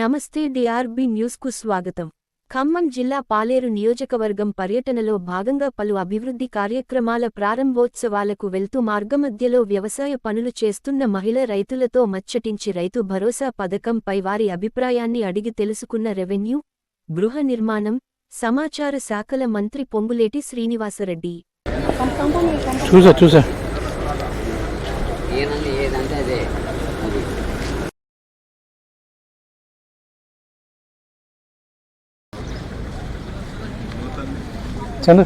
నమస్తే డిఆర్బి న్యూస్కు స్వాగతం. ఖమ్మం జిల్లా పాలేరు నియోజకవర్గం పర్యటనలో భాగంగా పలు అభివృద్ధి కార్యక్రమాల ప్రారంభోత్సవాలకు వెళ్తూ మార్గమధ్యలో వ్యవసాయ పనులు చేస్తున్న మహిళ రైతులతో మచ్చటించి రైతు భరోసా పథకంపై వారి అభిప్రాయాన్ని అడిగి తెలుసుకున్న రెవెన్యూ గృహ నిర్మాణం సమాచార శాఖల మంత్రి పొంగులేటి శ్రీనివాసరెడ్డి. చూసా చూసా. చందు.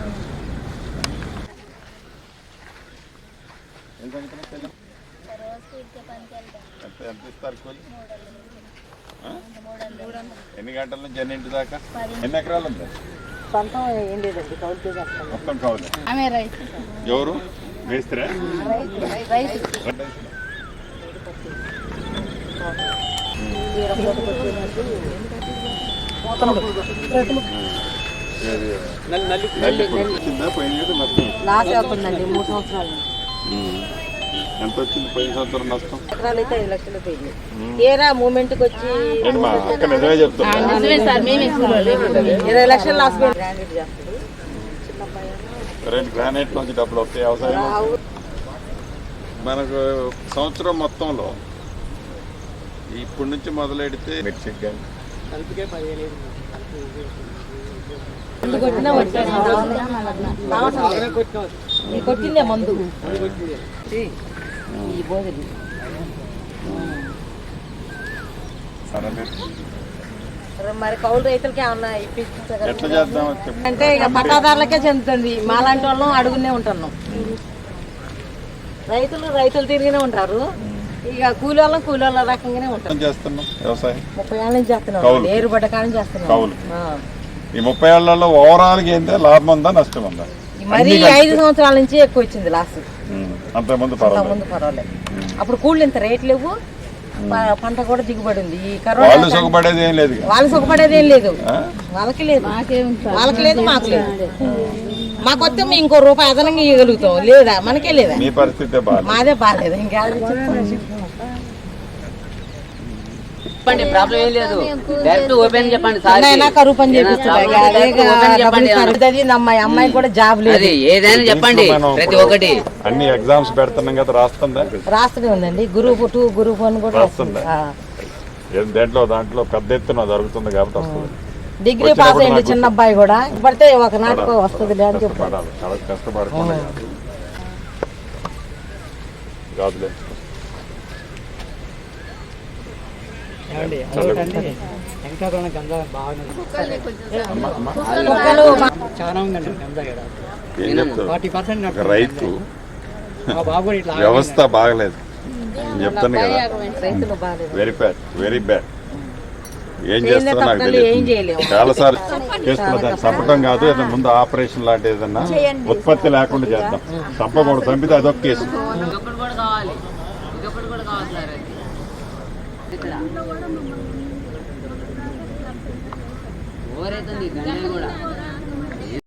ఎంత ఎంత ఇస్తారు కూలి ఆ? ఎన్ని గంటల నుంచి ఎన్ని ఇంటి దాకా? ఎన్ని ఎకరాలు ఉంది? మొత్తం కౌలు. ఎవరు? మేస్త్రా? మూడు సంవత్సరాలు. ఎంత వచ్చింది? పోయిన సంవత్సరం నష్టం? ఎకరాలు అయితే ఐదు లక్షలు పోయింది. ఏరా మూమెంట్కి వచ్చి ఇరవై లక్షలు లాస్ రెండు గ్రానైట్ నుంచి డబ్బులు వస్తాయి వ్యవసాయం మనకు సంవత్సరం మొత్తంలో ఇప్పటి నుంచి మొదలెడితే మెడ్సిక్ కానీ కొట్టిందే మందు. ఈ బోధలు మరి కౌలు రైతులకి ఏమన్నా చెప్పు. అంటే ఇక పట్టాదారులకే చెందుతుంది. మాలాంటి వాళ్ళం అడుగునే ఉంటున్నాం. రైతులు రైతులు తిరిగినే ఉంటారు. ఇక కూలి వాళ్ళం కూలి వాళ్ళ రకంగానే ఉంటారు చేస్తున్నాం ముప్పై ఏళ్ళ నుంచి చేస్తున్నాం. ఏరు పడ్డ కాడ నుంచి చేస్తున్నాం. కౌలు. ఆ. ఈ ముప్పై ఏళ్ళలో ఓవరాల్గా ఏంటంటే లాభం ఉందా నష్టం ఉందా? మరి ఐదు సంవత్సరాల నుంచి ఎక్కువ వచ్చింది లాస్ట్. అంతకుముందు పర్వాలేదు. ముందు పర్వాలేదు. అప్పుడు కూళ్ళు ఇంత రేట్ లేవు. పంట కూడా దిగుబడి ఉంది. ఈ వాళ్ళు కరోనా సుఖపడేది ఏం లేదు వాళ్ళు సుఖపడేది ఏం లేదు? వాళ్ళకి లేదు. వాళ్ళకి లేదు మాకు లేదు. మాకు వస్తే మేము ఇంకో రూపాయి అదనంగా ఇవ్వగలుగుతాం. లేదా? మనకే లేదా? మీ పరిస్థితే బాగా మాదే బాగాలేదు ఇంకా చెప్పండి ప్రాబ్లం ఏం లేదు. డైరెక్ట్ ఓపెన్ చెప్పండి సార్ అయినా కరువు పని చేపిస్తుంది ఓపెన్ చెప్పండి చదివింది అమ్మాయి అమ్మాయి కూడా జాబ్ లేదు. అది ఏదైనా చెప్పండి ప్రతి ఒక్కటి. అన్ని ఎగ్జామ్స్ పెడుతున్నాం కదా రాస్తుందా? రాస్తూనే ఉందండి. గ్రూప్ టూ గ్రూప్ వన్ కూడా రాస్తుంది? దేంట్లో దాంట్లో పెద్ద ఎత్తున జరుగుతుంది కాబట్టి వస్తుంది. డిగ్రీ పాస్ అయ్యింది చిన్న అబ్బాయి కూడా. పడితే ఒక నాటికి వస్తుంది అని చెప్పి కష్టపడాలి బాగా చాలా ఉందండి ఇక్కడ ఫార్టీ పర్సెంట్ రైతు. వ్యవస్థ బాగలేదు. నేను చెప్తాను కదా. వెరీ బ్యాడ్ వెరీ బ్యాడ్ ఏం చేస్తారో నాకు తెలియదు. చేయలేము. చాలా సార్లు చేస్తున్నా దాన్ని చంపడం కాదు ఏదైనా ముందు ఆపరేషన్ లాంటి ఏదన్నా ఉత్పత్తి లేకుండా చేద్దాం. చంపకూడదు చంపితే అదొక కేసు. ఇక్కడ. ఓవరైతుంది గంజాయి కూడా.